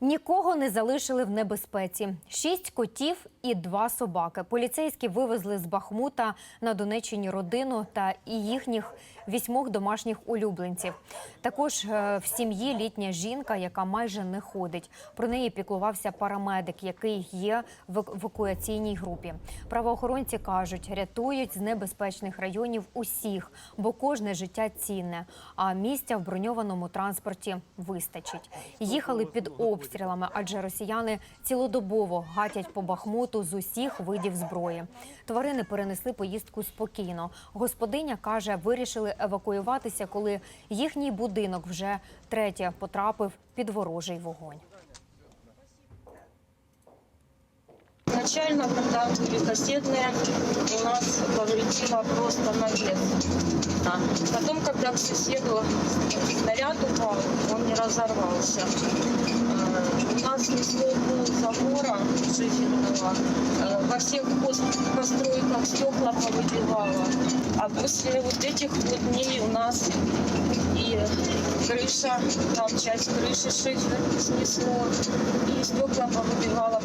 Нікого не залишили в небезпеці. Шість котів і два собаки. Поліцейські вивезли з Бахмута на Донеччині родину та і їхніх вісьмох домашніх улюбленців. Також е, в сім'ї літня жінка, яка майже не ходить. Про неї піклувався парамедик, який є в евакуаційній групі. Правоохоронці кажуть, рятують з небезпечних районів усіх, бо кожне життя цінне. А місця в броньованому транспорті вистачить. Їхали під обстрілами, адже росіяни цілодобово гатять по Бахмуту з усіх видів зброї. Тварини перенесли поїздку спокійно. Господиня каже, вирішили евакуюватися, коли їхній будинок вже третє потрапив під ворожий вогонь. Изначально, когда были кассетные, у нас повредило просто навес. Да. Потом, когда к соседу снаряд упал, он не разорвался. Э, Во всех пост- постройках стекла повыбивало. А после вот этих вот дней у нас и крыша, там часть крыши шифер снесло, и стекла повыбивало